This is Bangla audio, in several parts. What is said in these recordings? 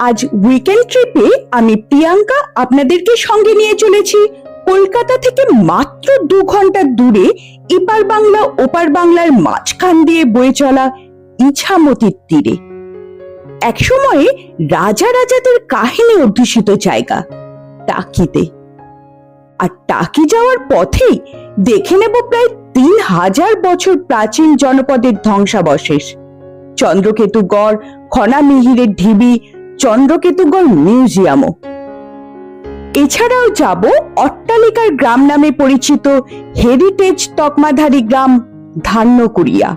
আজ উইকেন্ড ট্রিপে আমি প্রিয়াঙ্কা আপনাদেরকে সঙ্গে নিয়ে চলেছি। কলকাতা থেকে মাত্র দু ঘণ্টা দূরে এপার বাংলা, ওপার বাংলার মাঝখান দিয়ে বয়ে চলা ইছামতির তীরে। একসময়ে রাজা রাজাদের কাহিনী অধ্যুষিত জায়গা, টাকিতে। আর টাকি যাওয়ার পথেই দেখে নেব প্রায় তিন হাজার বছর প্রাচীন জনপদের ধ্বংসাবশেষ। চন্দ্রকেতুগড় খনামিহিরের ঢিবি চন্দ্রকেতুগড় মিউজিয়ামও। এছাড়াও যাব অট্টালিকার গ্রাম নামে পরিচিত হেরিটেজ তকমাধারী গ্রাম ধান্যকুড়িয়া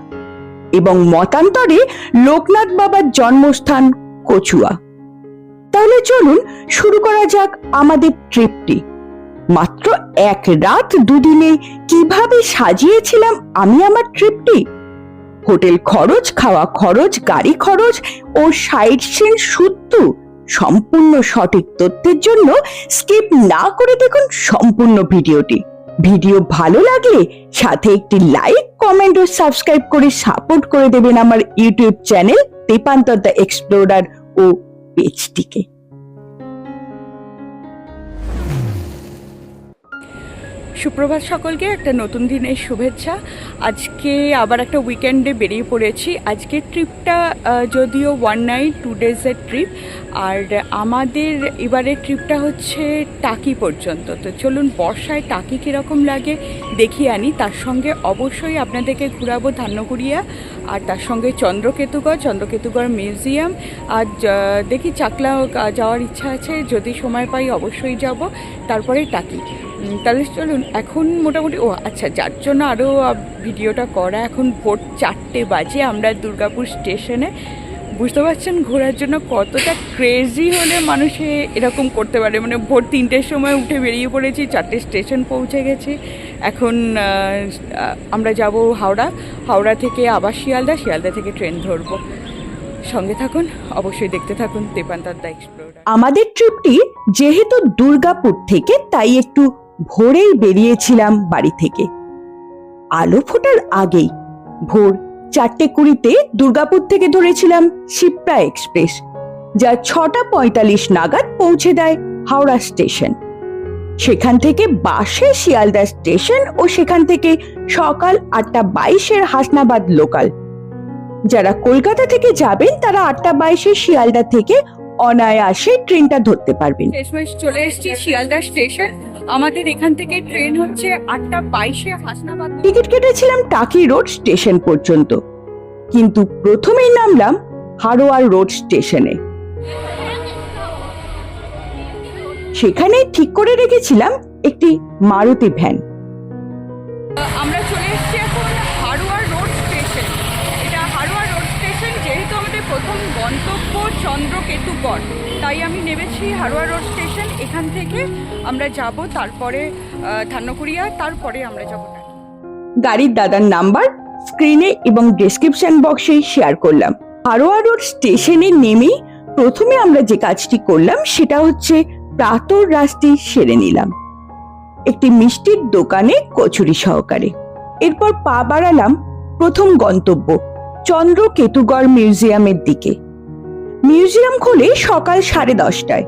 এবং মতান্তরে লোকনাথ বাবার জন্মস্থান কচুয়া। তাহলে চলুন শুরু করা যাক আমাদের ট্রিপটি। মাত্র এক রাত দুদিনে কীভাবে সাজিয়েছিলাম আমি আমার ট্রিপটি? হোটেল খরচ, খাওয়া খরচ, গাড়ি খরচ ও সাইড সিন সূত্র সম্পূর্ণ সঠিক তথ্যের জন্য স্কিপ না করে দেখুন সম্পূর্ণ ভিডিওটি। ভিডিও ভালো লাগলে সাথে একটি লাইক, কমেন্ট ও সাবস্ক্রাইব করে সাপোর্ট করে দেবেন আমার YouTube channel Dipantar the explorer ও পেজটিকে। সুপ্রভাত সকলকে, একটা নতুন দিনের শুভেচ্ছা। আজকে আবার একটা উইকেন্ডে বেরিয়ে পড়েছি। আজকে ট্রিপটা যদিও ওয়ান নাইট টু ডেজের ট্রিপ আর আমাদের এবারে ট্রিপটা হচ্ছে টাকি পর্যন্ত। তো চলুন, বর্ষায় টাকি কীরকম লাগে, দেখিয়ে আনি। তার সঙ্গে অবশ্যই আপনাদেরকে ঘুরাবো ধান্যকুড়িয়া আর তার সঙ্গে চন্দ্রকেতুগড় চন্দ্রকেতুগড় মিউজিয়াম। আর দেখি চাকলা যাওয়ার ইচ্ছা আছে, যদি সময় পাই অবশ্যই যাব। তারপরে টাকি। তাহলে চলুন, এখন মোটামুটি, ও আচ্ছা যার জন্য আরও ভিডিওটা করা, এখন ভোর চারটে বাজে, আমরা দুর্গাপুর স্টেশনে। বুঝতে পারছেন? ঘোরার জন্য কতটা ক্রেজি হলে মানুষে এরকম করতে পারে? মানে ভোর তিনটের সময় উঠে বেরিয়ে পড়েছি, চারটে স্টেশন পৌঁছে গেছি। এখন আমরা যাব হাওড়া। হাওড়া থেকে আবার শিয়ালদা শিয়ালদা থেকে ট্রেন ধরবো। সঙ্গে থাকুন, অবশ্যই দেখতে থাকুন দেপান্তার দ্য এক্সপ্লোরার আমাদের ট্রিপটি যেহেতু দুর্গাপুর থেকে, তাই একটু ভোরেই বেরিয়েছিলাম বাড়ি থেকে। আলো ফোটার আগেই ভোর চারটে কুড়িতে দুর্গাপুর থেকে ধরেছিলাম শিপ্রা এক্সপ্রেস, যা ছটা পঁয়তাল্লিশ নাগাদ পৌঁছে দেয় হাওড়া স্টেশন। সেখান থেকে বাসে শিয়ালদা স্টেশন ও সেখান থেকে সকাল আটটা বাইশের হাসনাবাদ লোকাল। যারা কলকাতা থেকে যাবেন, তারা আটটা বাইশে শিয়ালদা থেকে অনায়াসে ট্রেনটা ধরতে পারবেন। চলে এসেছি শিয়ালদা স্টেশন। আমাদের এখান থেকে ট্রেন হচ্ছে আটটা বাইশে হাসনাবাদ। টিকিট কেটেছিলাম টাকি রোড স্টেশন পর্যন্ত। কিন্তু প্রথমেই নামলাম হারোয়ার রোড স্টেশনে। সেখানে ঠিক করে রেখেছিলাম একটি মারুতি ভ্যান। আমরা চলে এসেছি এখন হারোয়া রোড স্টেশন। এটা হারোয়া রোড স্টেশন যেহেতু আমাদের প্রথম গন্তব্য চন্দ্রকেতুগড় তাই আমি নেমেছি হারোয়া রোড স্টেশন। এখান থেকে আমরা যাব, তারপরে ধান্যকুড়িয়া তারপরে আমরা যাব গাড়ির দাদার নাম্বার, স্ক্রিনে এবং ডেসক্রিপশন বক্সে শেয়ার করলাম। হারোয়া রোড স্টেশনে নেমেই প্রথমে আমরা যে কাজটি করলাম, সেটা হচ্ছে প্রাতর রাস্তি সেরে নিলাম। একটি মিষ্টির দোকানে কচুরি সহকারে। এরপর পা বাড়ালাম প্রথম গন্তব্য, চন্দ্রকেতুগড় মিউজিয়ামের দিকে। মিউজিয়াম খোলে সকাল সাড়ে দশটায়।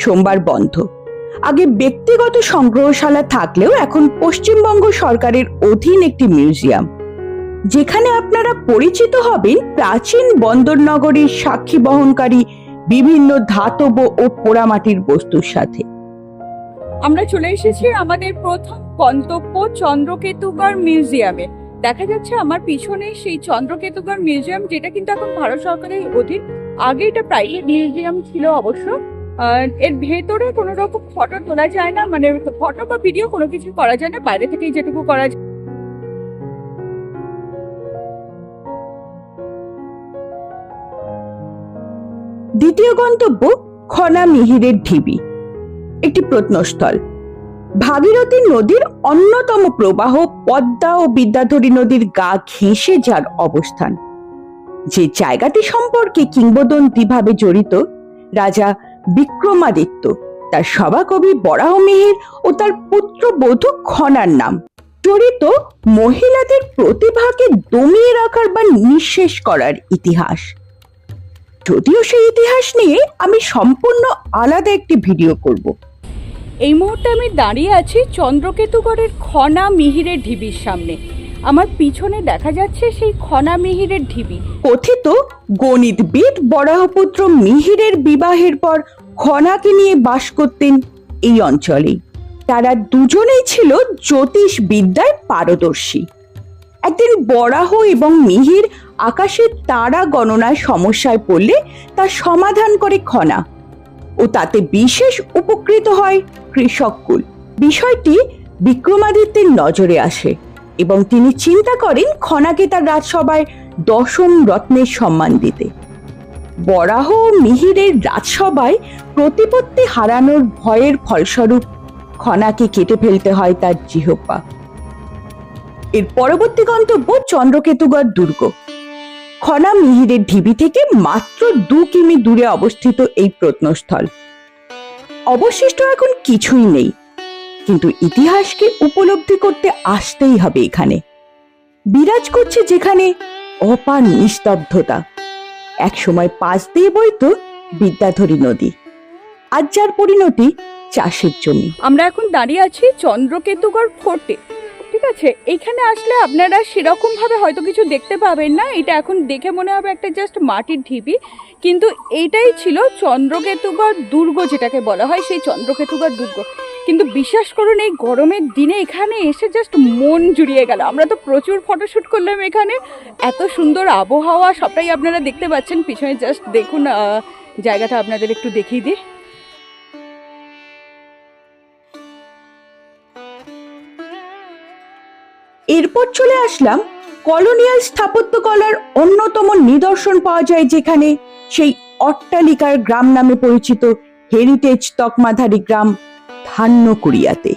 সোমবার বন্ধ। আগে ব্যক্তিগত সংগ্রহশালা থাকলেও এখন পশ্চিমবঙ্গ সরকারের অধীন একটি মিউজিয়াম। যেখানে আপনারা পরিচিত হবেন প্রাচীন বন্দরনগরীর সাক্ষী বহনকারী বিভিন্ন ধাতব ও পোড়ামাটির বস্তুর সাথে। আমরা চলে এসেছি আমাদের প্রথম গন্তব্য চন্দ্রকেতুগড় মিউজিয়ামে। দেখা যাচ্ছে আমার পিছনে সেই চন্দ্রকেতুগড় মিউজিয়াম, যেটা কিন্তু এখন ভারত সরকারের অধীন। আগে এটা প্রাইভেট মিউজিয়াম ছিল অবশ্য। এর ভেতরে কোনো রকম ফটো তোলা যায় না মানে ফটো বা ভিডিও কোনো কিছু করা যায় না, বাইরে থেকেই যেটুকু করা যায়। দ্বিতীয় গন্তব্য খনা মিহিরের ঢিবি, একটি প্রত্নস্থল। ভাগীরথী নদীর অন্যতম প্রবাহ পদ্মা ও বিদ্যাধরী নদীর গা ঘেঁষে যার অবস্থান। যে জায়গাটি সম্পর্কে কিংবদন্তিভাবে জড়িত, রাজা বিক্রমাদিত্য। তার সভাকবি বরাহমিহির ও তার পুত্র পুত্রবধূ খনার নাম। জড়িত মহিলাদের প্রতিভাকে দমিয়ে রাখার বা নিঃশেষ করার ইতিহাস। যদিও সেই ইতিহাস নিয়ে আমি সম্পূর্ণ আলাদা একটি ভিডিও করব। এই মুহূর্তে আমি দাঁড়িয়ে আছি চন্দ্রকেতুগড়ের খনা মিহিরের ঢিবির সামনে। আমার পিছনে দেখা যাচ্ছে সেই খনা মিহিরের ঢিবি। কথিত গণিতবিদ বরাহপুত্র মিহিরের বিবাহের পর খনাকে নিয়ে বাস করতেন এই অঞ্চলেই। তারা দুজনেই ছিল জ্যোতিষ বিদ্যায় পারদর্শী। একদিন বরাহ এবং মিহির আকাশের তারা গণনায় সমস্যায় পড়লে তার সমাধান করে খনা ও তাতে বিশেষ উপকৃত হয় কৃষককুল বিষয়টি বিক্রমাদিত্যের নজরে আসে এবং তিনি চিন্তা করেন খনাকে তার রাজসভায় দশম রত্নের সম্মান দিতে। বরাহ মিহিরের রাজসভায় প্রতিপত্তি হারানোর ভয়ের ফলস্বরূপ খনাকে কেটে ফেলতে হয় তার জিহ্বা এর পরবর্তী গন্তব্য চন্দ্রকেতুগড় দুর্গ। খনা মিহিরের ঢিবি থেকে মাত্র দু কিমি দূরে অবস্থিত এই প্রত্নস্থল। অবশিষ্ট এখন কিছুই নেই, কিন্তু ইতিহাসকে উপলব্ধি করতে আসতেই হবে এখানে। বিরাজ করছে যেখানে অপার নিস্তব্ধতা। এক সময় পাশ দিয়ে বইতো বিদ্যাধরী নদী। আজ যার পরিণতি চাষের জমি। আমরা এখন দাঁড়িয়ে আছি চন্দ্রকেতুগড় ফোর্টে, ঠিক আছে? এখানে আসলে আপনারা সেরকম ভাবে হয়তো কিছু দেখতে পাবেন না। এটা এখন দেখে মনে হবে একটা জাস্ট মাটির ঢিবি। কিন্তু এইটাই ছিল চন্দ্রকেতুগড় দুর্গ যেটাকে বলা হয়, সেই চন্দ্রকেতুগড় দুর্গ। কিন্তু বিশ্বাস করুন, এই গরমের দিনে এখানে এসে জাস্ট মন জুড়িয়ে গেল। আমরা তো প্রচুর ফটোশ্যুট করলাম এখানে। এত সুন্দর আবহাওয়া, সবটাই আপনারা দেখতে পাচ্ছেন। পিছনে জাস্ট দেখুন জায়গাটা আপনাদের একটু দেখিয়ে দিই। এরপর চলে আসলাম কলোনিয়াল স্থাপত্যকলার অন্যতম নিদর্শন পাওয়া যায় যেখানে সেই অট্টালিকার গ্রাম নামে পরিচিত হেরিটেজ তকমাধারী গ্রাম ধান্যকুড়িয়াতে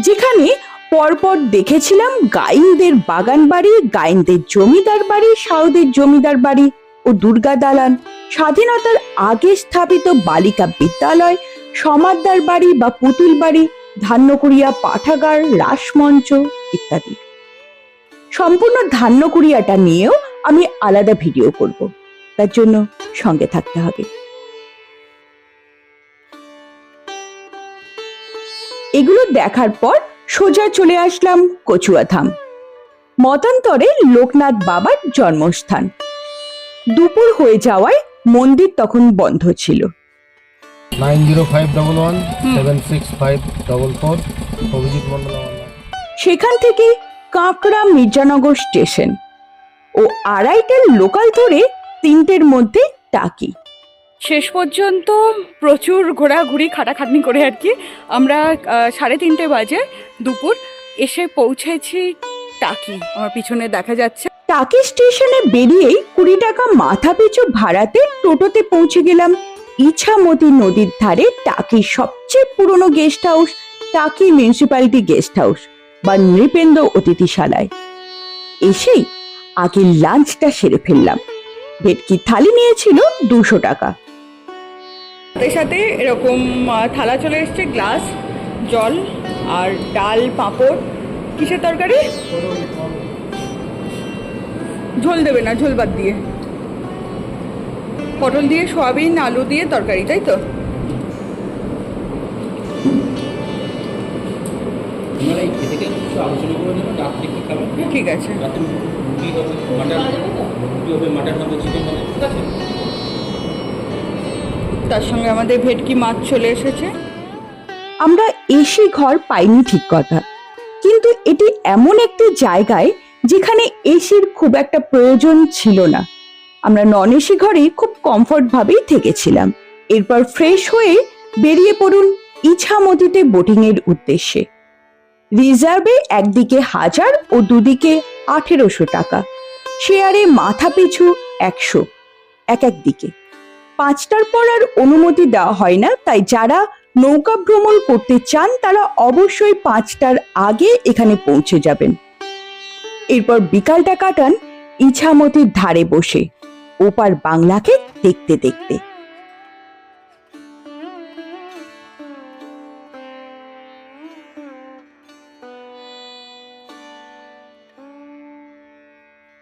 যেখানে পরপর দেখেছিলাম গাইনদের বাগান বাড়ি, গাইনদের জমিদার বাড়ি সাউদের জমিদার বাড়ি ও দুর্গা দালান। স্বাধীনতার আগে স্থাপিত বালিকা বিদ্যালয়, সমাদদার বাড়ি বা পুতুল বাড়ি, ধান্যকুড়িয়া পাঠাগার, রাসমঞ্চ ইত্যাদি। সম্পূর্ণ ধান্যকুড়িয়াটা নিয়েও আমি আলাদা ভিডিও করব। তার জন্য সঙ্গে থাকতে হবে। দেখার পর সোজা চলে আসলাম কচুয়াধাম মতান্তরে লোকনাথ বাবার জন্মস্থান। দুপুর হয়ে যাওয়ায় মন্দির তখন বন্ধ ছিল। Nine zero five double one seven six five double four Abhijit Mondal সেখান থেকে কাঁকড়া মির্জানগর স্টেশন। ও আড়াইটার লোকাল ধরে তিনটের মধ্যে টাকি। শেষ পর্যন্ত প্রচুর ঘোরাঘুরি, খাটাখাটনি করে আর কি। আমরা সাড়ে তিনটে বাজে দুপুর, এসে পৌঁছেছি টাকি। আমার পিছনে দেখা যাচ্ছে। টাকি স্টেশনে বেরিয়েই কুড়ি টাকা মাথা পিছু ভাড়াতে টোটোতে পৌঁছে গেলাম। ইছামতি নদীর ধারে টাকির সবচেয়ে পুরনো guest house Taki municipality guest house বা নৃপেন্দ্র অতিথিশালায়। এসেই আগে লাঞ্চটা সেরে ফেললাম। ভেটকি থালি নিয়েছিল দুশো টাকা। সাথে সাথে এরকম থালা চলে এসছে গ্লাস জল আর ডাল পাঁপড়। কিসের তরকারি? ঝোল দেবে না ঝোল বাদ দিয়ে। পটল দিয়ে সয়াবিন আলু দিয়ে তরকারি তাই তো? খাবেন ঠিক আছে। রাত্রে রুটি তার সঙ্গে আমাদের ভেটকি মাছ চলে এসেছে। আমরা এসি ঘর পাইনি ঠিক কথা। কিন্তু এটি এমন একটি জায়গায় যেখানে এসির খুব একটা প্রয়োজন ছিল না। আমরা নন এসি ঘরে খুব কমফর্ট ভাবেই থেকেছিলাম। এরপর ফ্রেশ হয়ে বেরিয়ে পড়ুন ইছামতিতে বোটিং এর উদ্দেশ্যে। রিজার্ভে একদিকে হাজার ও দুদিকে আঠেরোশো টাকা। শেয়ারে মাথা পিছু একশো। এক এক দিকে পাঁচটার পর আর অনুমতি দেওয়া হয় না। তাই যারা নৌকা ভ্রমণ করতে চান, তারা অবশ্যই পাঁচটার আগে এখানে পৌঁছে যাবেন। এরপর বিকালটা কাটান ইছামতির ধারে বসে, ওপার বাংলাকে দেখতে দেখতে।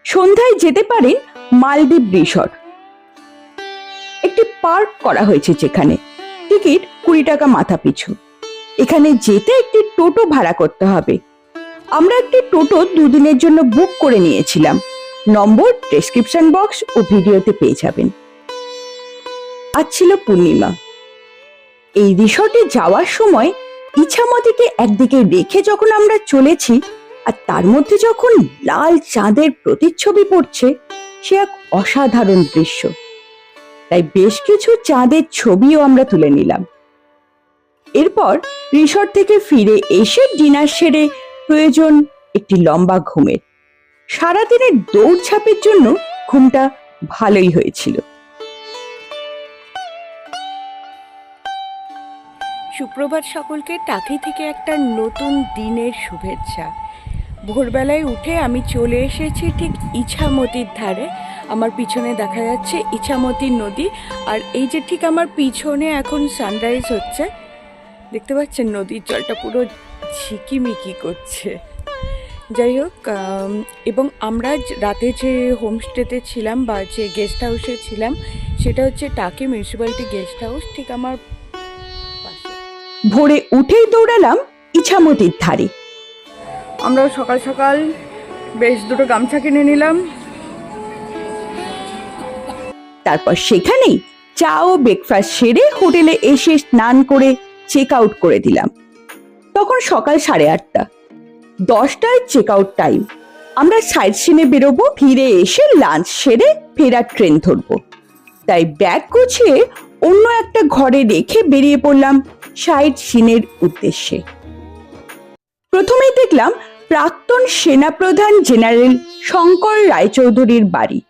সন্ধ্যায় যেতে পারেন মালদ্বীপ রিসর্ট। পার্ক করা হয়েছে যেখানে। টিকিট কুড়ি টাকা মাথা পিছু। এখানে যেতে একটি টোটো ভাড়া করতে হবে। আমরা একটি টোটো দুদিনের জন্য বুক করে নিয়েছিলাম। নম্বর ডেসক্রিপশন বক্স ও ভিডিওতে পেয়ে যাবেন। আজ ছিল পূর্ণিমা। এই রিসর্টে যাওয়ার সময় ইছামতিকে একদিকে রেখে যখন আমরা চলেছি আর তার মধ্যে যখন লাল চাঁদের প্রতিচ্ছবি পড়ছে, সে এক অসাধারণ দৃশ্য। তাই বেশ কিছু চাঁদের ছবিও আমরা তুলে নিলাম। এরপর রিসর্ট থেকে ফিরে এসে ডিনার সেরে প্রয়োজন একটি লম্বা ঘুমের। সারাদিনের দৌড়ঝাঁপের জন্য ঘুমটা ভালোই হয়েছিল। সুপ্রভাত সকলকে টাকি থেকে একটা নতুন দিনের শুভেচ্ছা। ভোরবেলায় উঠে আমি চলে এসেছি ঠিক ইছামতির ধারে। আমার পিছনে দেখা যাচ্ছে ইছামতি নদী। আর এই যে ঠিক আমার পিছনে এখন সানরাইজ হচ্ছে দেখতে পাচ্ছেন নদীর জলটা পুরো ঝিকিমিকি করছে। যাই হোক এবং আমরা রাতে যে হোমস্টেতে ছিলাম বা যে গেস্ট হাউসে ছিলাম সেটা হচ্ছে টাকি মিউনিসিপ্যালিটি গেস্ট হাউস ঠিক আমার ভোরে উঠেই দৌড়ালাম ইছামতির ধারে। আমরাও সকাল সকাল বেশ দুটো গামছা কিনে নিলাম তারপর সেখানেই চা ও ব্রেকফাস্ট সেরে হোটেলে এসে স্নান করে চেক আউট করে দিলাম। তখন সকাল সাড়ে আটটা। দশটায় চেক আউট টাইম আমরা সাইড সিনে বেরোবো, ফিরে এসে লাঞ্চ সেরে ফেরার ট্রেন ধরবো। তাই ব্যাগ গুছিয়ে অন্য একটা ঘরে রেখে বেরিয়ে পড়লাম সাইড সিনের উদ্দেশ্যে। প্রথমেই দেখলাম প্রাক্তন সেনাপ্রধান জেনারেল শঙ্কর রায়চৌধুরীর বাড়ি।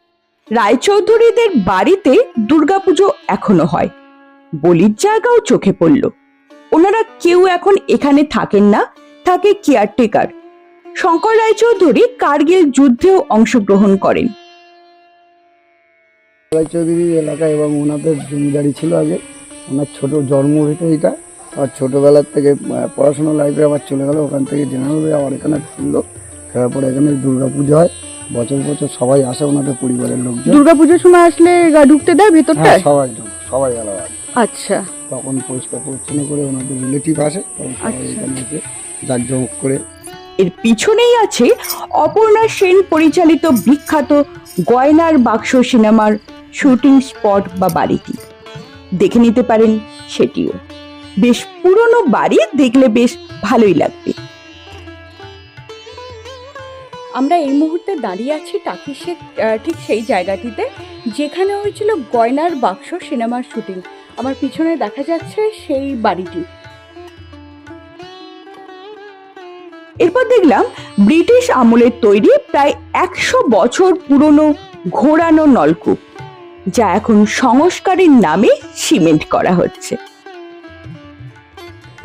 রায়চৌধুরীদের বাড়িতে দুর্গাপুজো এখনও হয়। বলির জায়গাও চোখে পড়ল। ওনারা কেউ এখন এখানে থাকেন না, থাকে কেয়ারটেকার। শঙ্কর রায়চৌধুরী কার্গিল যুদ্ধেও অংশগ্রহণ করেন। রায়চৌধুরী এলাকা এবং ওনাদের জমিদারি ছিল আগে। ওনার ছোট জন্ম হইতে এটা। আর ছোটোবেলার থেকে পড়াশোনা লাইফে আবার চলে গেল। ওখান থেকে জেনারেল আবার এখানে ফিরলো ফেরার পরে এখানে দুর্গা পুজো হয়। বছর বছর সবাই আসে ওনাদের পরিবারের লোকজন। দুর্গাপুজোর সময় আসলে গা ঢুকতে দেয় হ্যাঁ ভেতরটায় সবাই ঢোকে, সবাই আলাদা। আচ্ছা। তখন পরিষ্কার পরিচ্ছন্ন করে ওনাদের রিলেটিভ আসে তখন সবাই আচ্ছা। এখানে এসে জাঁকজমক করে। এর পিছনেই আছে অপর্ণা সেন পরিচালিত বিখ্যাত গয়নার বাক্স সিনেমার শুটিং স্পট বা বাড়িটি। দেখে নিতে পারেন সেটিও। বেশ পুরনো বাড়ি দেখলে বেশ ভালোই লাগবে। আমরা এই মুহূর্তে দাঁড়িয়ে আছি টাকিসের ঠিক সেই জায়গাটিতে যেখানে হয়েছিল গয়নার বাক্স সিনেমার শুটিং। আমার পিছনে দেখা যাচ্ছে সেই বাড়িটি। এরপর দেখলাম ব্রিটিশ আমলের তৈরি প্রায় একশো বছর পুরনো ঘোরানো নলকূপ যা এখন সংস্কারের নামে সিমেন্ট করা হচ্ছে।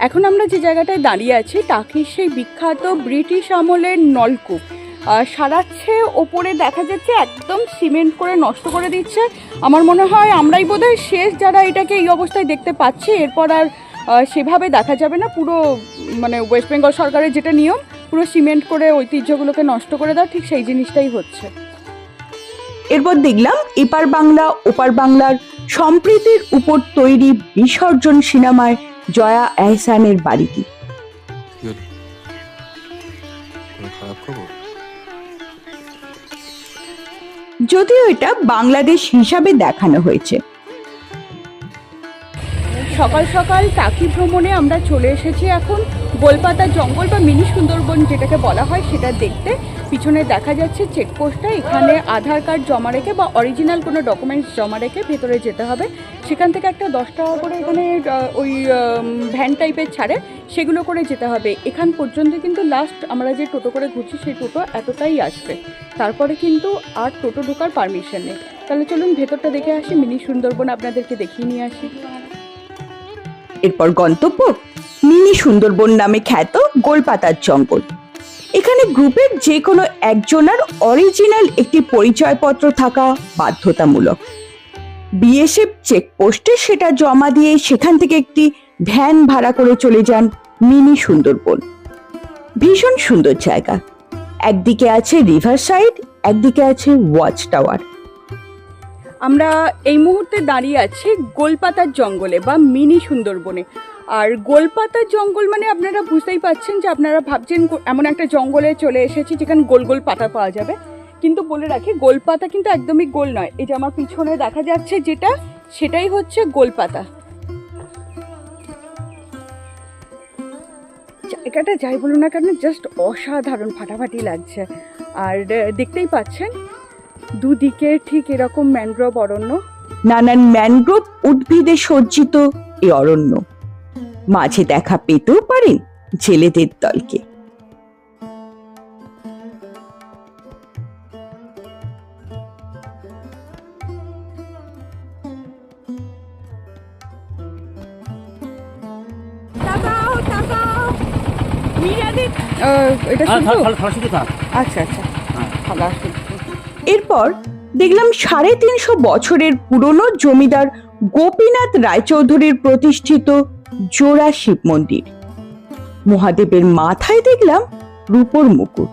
এখন আমরা যে জায়গাটায় দাঁড়িয়ে আছি টাকির সেই বিখ্যাত ব্রিটিশ আমলের নলকূপ? সারাচ্ছে ওপরে দেখা যাচ্ছে একদম সিমেন্ট করে নষ্ট করে দিচ্ছে। আমার মনে হয় আমরাই বোধহয় শেষ যারা এটাকে এই অবস্থায় দেখতে পাচ্ছি। এরপর আর সেভাবে দেখা যাবে না। পুরো মানে ওয়েস্ট বেঙ্গল সরকারের যেটা নিয়ম পুরো সিমেন্ট করে ঐতিহ্যগুলোকে নষ্ট করে দেওয়া ঠিক সেই জিনিসটাই হচ্ছে। এরপর দেখলাম এপার বাংলা ওপার বাংলার সম্প্রীতির উপর তৈরি বিসর্জন সিনেমায় জয়া এহসানের বাড়িটি। খারাপ খবর? যদিও এটা বাংলাদেশ হিসাবে দেখানো হয়েছে। সকাল সকাল টাকি ভ্রমণে আমরা চলে এসেছি এখন। গোলপাতা জঙ্গল বা মিনি সুন্দরবন যেটাকে বলা হয়, সেটা দেখতে। পিছনে দেখা যাচ্ছে চেকপোস্টটা এখানে আধার কার্ড জমা রেখে বা অরিজিনাল কোনো ডকুমেন্টস জমা রেখে ভেতরে যেতে হবে। সেখান থেকে একটা দশ টাকা করে এখানে ওই ভ্যান টাইপের ছাড়ে সেগুলো করে যেতে হবে। এখান পর্যন্ত কিন্তু লাস্ট আমরা যে টোটো করে ঘুরছি, সেই টোটো এতটাই আসবে। তারপরে কিন্তু আর টোটো ঢোকার পারমিশন নেই। তাহলে চলুন ভেতরটা দেখে আসি। মিনি সুন্দরবন আপনাদেরকে দেখিয়ে নিয়ে আসি। এরপর গন্তব্য মিনি সুন্দরবন নামে খ্যাত গোলপাতার জঙ্গল। এখানে গ্রুপের যে কোনো একজনের অরিজিনাল একটি পরিচয়পত্র থাকা বাধ্যতামূলক। বিএসএফ চেকপোস্টে সেটা জমা দিয়ে সেখান থেকে একটি ভ্যান ভাড়া করে চলে যান মিনি সুন্দরবন। ভীষণ সুন্দর জায়গা। একদিকে আছে রিভার সাইড একদিকে আছে ওয়াচ টাওয়ার আমরা এই মুহূর্তে দাঁড়িয়ে আছি গোলপাতার জঙ্গলে বা মিনি সুন্দরবনে। আর গোলপাতার জঙ্গল মানে আপনারা বুঝতেই পাচ্ছেন যে আপনারা ভাবছেন এমন একটা জঙ্গলে চলে এসেছি যেখানে গোল গোল পাতা পাওয়া যাবে। কিন্তু বলে রাখি, গোলপাতা কিন্তু একদমই গোল নয়। এই যে আমার পিছনে দেখা যাচ্ছে যেটা, সেটাই হচ্ছে গোলপাতা। জায়গাটা যাই বলুন না কেন জাস্ট অসাধারণ ফাটাফাটি লাগছে। আর দেখতেই পাচ্ছেন দুদিকে ঠিক এরকম ম্যানগ্রোভ অরণ্য। নানান ম্যানগ্রোভ উদ্ভিদে সজ্জিত এই অরণ্য। মাঝে দেখা পেতেও পারেন জেলেদের দলকে। এটা আচ্ছা আচ্ছা। খালা শুধু এরপর দেখলাম সাড়ে তিনশো বছরের পুরনো জমিদার গোপীনাথ রায়চৌধুরীর প্রতিষ্ঠিত জোড়া শিব মন্দির। মহাদেবের মাথায় দেখলাম রূপর মুকুট।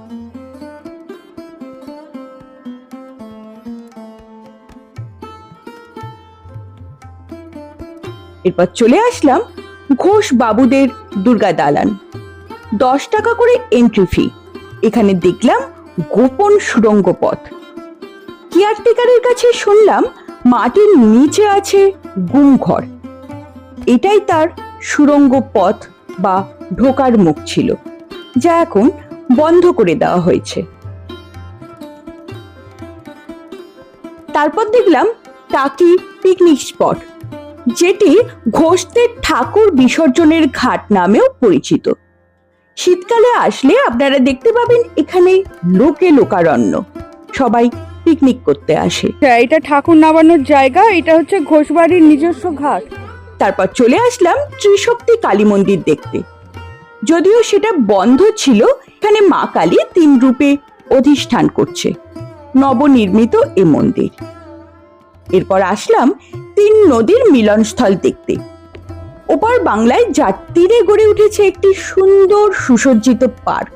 এরপর চলে আসলাম ঘোষ বাবুদের দুর্গা দালান। দশ টাকা করে এন্ট্রি ফি এখানে দেখলাম গোপন সুড়ঙ্গ পথ। কেয়ারটেকারের কাছে শুনলাম মাটির নিচে আছে গুমঘর। এটাই তার সুড়ঙ্গ পথ বা ঢোকার মুখ ছিল, যা এখন বন্ধ করে দেওয়া হয়েছে। তারপর দেখলাম টাকি পিকনিক স্পট যেটি ঘোষদের ঠাকুর বিসর্জনের ঘাট নামেও পরিচিত। শীতকালে আসলে আপনারা দেখতে পাবেন এখানে লোকে লোকারণ্য, সবাই পিকনিক করতে আসে। আচ্ছা, এটা ঠাকুর নামানোর জায়গা এটা হচ্ছে ঘোষবাড়ির নিজস্ব ঘাট। তারপর চলে আসলাম ত্রিশক্তি কালী মন্দির দেখতে। যদিও সেটা বন্ধ ছিল এখানে মা কালী তিন রূপে অধিষ্ঠান করছে। নবনির্মিত এ মন্দির। এরপর আসলাম তিন নদীর মিলনস্থল দেখতে। ওপার বাংলায় যার তীরে গড়ে উঠেছে একটি সুন্দর সুসজ্জিত পার্ক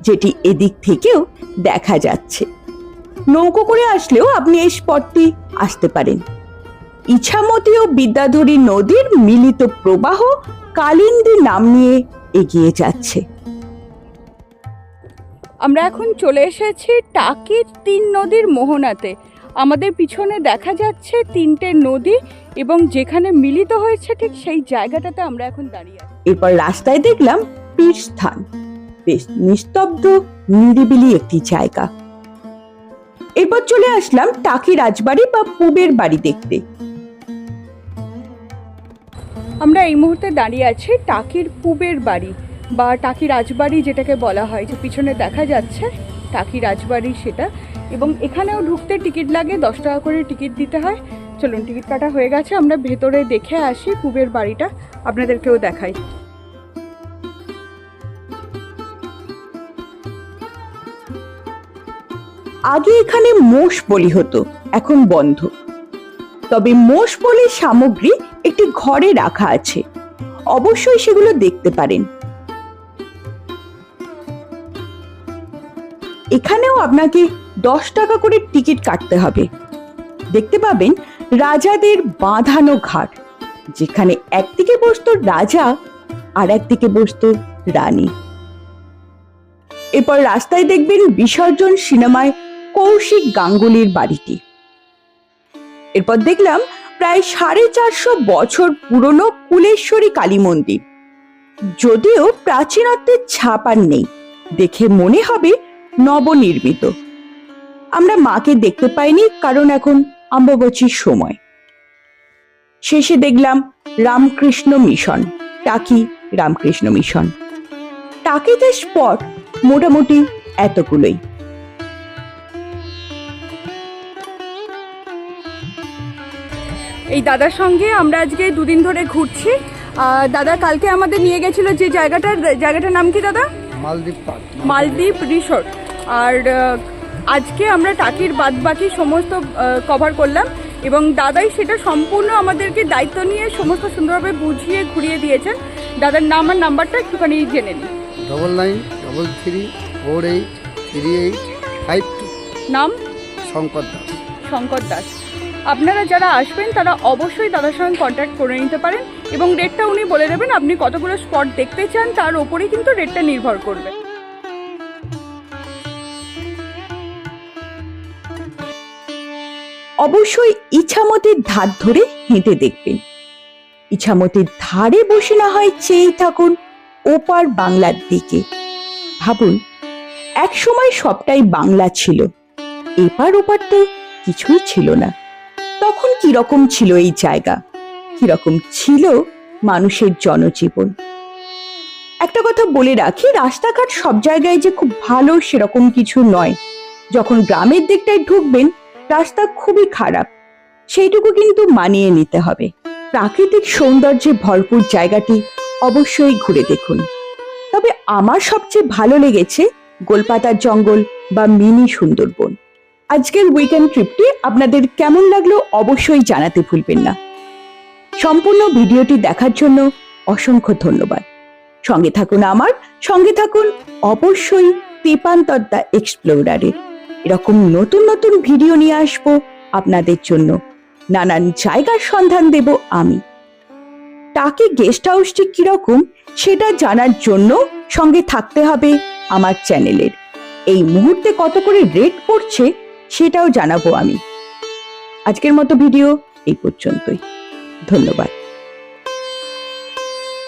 যেটি এদিক থেকেও দেখা যাচ্ছে। নৌকো করে আসলেও আপনি এই স্পটটি আসতে পারেন। ইছামতি ও বিদ্যাধরী নদীর মিলিত প্রবাহ কালিন্দী নাম নিয়ে এগিয়ে যাচ্ছে। আমরা এখন চলে এসেছি টাকির তিন নদীর মোহনাতে। আমাদের পিছনে দেখা যাচ্ছে তিনটে নদী এবং যেখানে মিলিত হয়েছে ঠিক সেই জায়গাটাতে আমরা এখন দাঁড়িয়ে আছি। এরপর রাস্তায় দেখলাম পীরস্থান। বেশ নিস্তব্ধ নিরিবিলি একটি জায়গা। এরপর চলে আসলাম টাকি রাজবাড়ি বা পুবের বাড়ি দেখতে। আমরা এই মুহূর্তে দাঁড়িয়ে আছি টাকির পুবের বাড়ি বা টাকি রাজবাড়ি যেটাকে বলা হয়, যে পিছনে দেখা যাচ্ছে টাকি রাজবাড়ি সেটা। এবং এখানেও ঢুকতে টিকিট লাগে, দশ টাকা করে টিকিট দিতে হয়। চলুন, টিকিট কাটা হয়ে গেছে। আমরা ভেতরে দেখে আসি পুবের বাড়িটা। আপনাদেরকেও দেখাই। আগে এখানে মোষ বলি হতো, এখন বন্ধ। তবে মোষ বলির সামগ্রী একটি ঘরে রাখা আছে। অবশ্যই সেগুলো দেখতে পারেন। এখানেও আপনাকে দশ টাকা করে টিকিট কাটতে হবে। দেখতে পাবেন রাজাদের বাঁধানো ঘাট, যেখানে একদিকে বসতো রাজা আর একদিকে বসতো রানী। এরপর রাস্তায় দেখবেন বিসর্জন সিনেমায় কৌশিক গাঙ্গুলির বাড়িটি এরপর দেখলাম প্রায় সাড়ে চারশো বছর পুরনো কুলেশ্বরী কালী মন্দির। যদিও প্রাচীনত্বের ছাপ আর নেই, দেখে মনে হবে নবনির্মিত। আমরা মাকে দেখতে পাইনি, কারণ এখন অম্বুবাচীর সময়। শেষে দেখলাম রামকৃষ্ণ মিশন, টাকি রামকৃষ্ণ মিশন। টাকিতে স্পট মোটামুটি এতগুলোই। এই দাদার সঙ্গে আমরা আজকে দুদিন ধরে ঘুরছি। আর দাদা কালকে আমাদের নিয়ে গেছিল যে জায়গাটার জায়গাটার নাম কি দাদা? মালদ্বীপ পার্ক। মালদ্বীপ রিসোর্ট। আর আজকে আমরা টাকির বাদবাকি সমস্ত কভার করলাম এবং দাদাই সেটা সম্পূর্ণ আমাদেরকে দায়িত্ব নিয়ে সমস্ত সুন্দরভাবে বুঝিয়ে ঘুরিয়ে দিয়েছেন। দাদার নাম আর নাম্বারটা একটুখানি জেনে নিই double nine double three four eight three eight five two নাম? শঙ্কর দাস। শঙ্কর দাস। আপনারা যারা আসবেন, তারা অবশ্যই দাদার সঙ্গে কন্ট্যাক্ট করে নিতে পারেন এবং রেটটা উনি বলে দেবেন, আপনি কতগুলো স্পট দেখতে চান, তার ওপরেই কিন্তু রেটটা নির্ভর করবে। অবশ্যই ইছামতের ধার ধরে হেঁটে দেখবেন। ইছামতের ধারে বসে না হয় চেয়েই থাকুন ওপার বাংলার দিকে। ভাবুন এক সময় সবটাই বাংলা ছিল, এপার ওপার তো কিছুই ছিল না। তখন কীরকম ছিল এই জায়গা? কীরকম ছিল মানুষের জনজীবন? একটা কথা বলে রাখি, রাস্তাঘাট সব জায়গায় যে খুব ভালো সেরকম কিছু নয়। যখন গ্রামের দিকটায় ঢুকবেন, রাস্তা খুবই খারাপ। সেইটুকু কিন্তু মানিয়ে নিতে হবে। প্রাকৃতিক সৌন্দর্যে ভরপুর জায়গাটি অবশ্যই ঘুরে দেখুন। তবে আমার সবচেয়ে ভালো লেগেছে গোলপাতার জঙ্গল বা মিনি সুন্দরবন। আজকের উইকেন্ড ট্রিপটি আপনাদের কেমন লাগল অবশ্যই জানাতে ভুলবেন না। সম্পূর্ণ ভিডিওটি দেখার জন্য অসংখ্য ধন্যবাদ। সঙ্গে থাকুন আমার, সঙ্গে থাকুন অবশ্যই তেপান্তর দ্য এক্সপ্লোরারের এরকম নতুন নতুন ভিডিও নিয়ে আসব আপনাদের জন্য। নানান জায়গার সন্ধান দেব আমি। টাকে গেস্ট হাউসটি কীরকম সেটা জানার জন্য সঙ্গে থাকতে হবে আমার চ্যানেলের এই মুহূর্তে কত করে রেট পড়ছে সেটাও জানাব আমি। আজকের মতো ভিডিও এই পর্যন্তই। ধন্যবাদ।